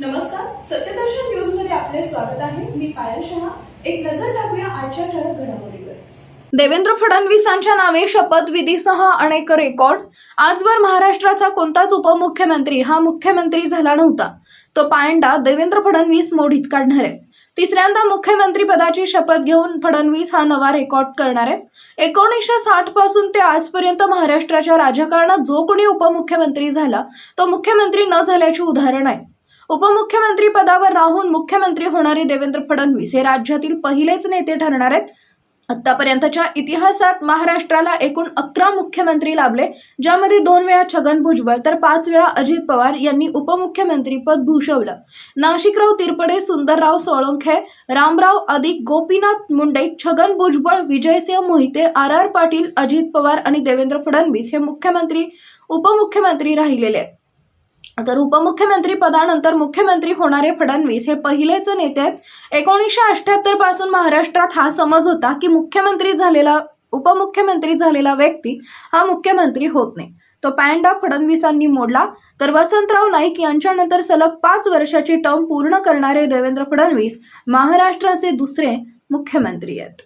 नमस्कार सत्यदर्शन न्यूजमध्ये आपले स्वागत आहे. मी पायल शहा. एक नजर टाकूया आजच्या ठळक घडामोडीवर. देवेंद्र फडणवीसांच्या नावे शपथविधीसह अनेक रेकॉर्ड. आजवर महाराष्ट्राचा कोणताच उपमुख्यमंत्री हा मुख्यमंत्री झाला नव्हता. तो पायंडा देवेंद्र फडणवीस मोडीत काढणार आहे. तिसऱ्यांदा मुख्यमंत्री पदाची शपथ घेऊन फडणवीस हा नवा रेकॉर्ड करणार आहेत. एकोणीसशे साठपासून ते आजपर्यंत महाराष्ट्राच्या राजकारणात जो कोणी उपमुख्यमंत्री झाला तो मुख्यमंत्री न झाल्याची उदाहरण आहे. उपमुख्यमंत्री पदावर राहून मुख्यमंत्री होणारे देवेंद्र फडणवीस हे राज्यातील पहिलेच नेते ठरणार आहेत. आतापर्यंतच्या इतिहासात महाराष्ट्राला एकूण अकरा मुख्यमंत्री लाभले ज्यामध्ये दोन वेळा छगन भुजबळ तर पाच वेळा अजित पवार यांनी उपमुख्यमंत्रीपद भूषवलं. नाशिकराव तिरपडे सुंदरराव सोळंखे रामराव अधिक गोपीनाथ मुंडे छगन भुजबळ विजयसिंह मोहिते आर आर पाटील अजित पवार आणि देवेंद्र फडणवीस हे मुख्यमंत्री उपमुख्यमंत्री राहिलेले आहेत. तर उपमुख्यमंत्री पदानंतर मुख्यमंत्री होणारे फडणवीस हे पहिलेच नेते आहेत. एकोणीसशे अठ्याहत्तरपासून महाराष्ट्रात हा समज होता की मुख्यमंत्री झालेला उपमुख्यमंत्री झालेला व्यक्ती हा मुख्यमंत्री होत नाही. तो पॅन्डा फडणवीसांनी मोडला. तर वसंतराव नाईक यांच्यानंतर सलग पाच वर्षाची टर्म पूर्ण करणारे देवेंद्र फडणवीस महाराष्ट्राचे दुसरे मुख्यमंत्री आहेत.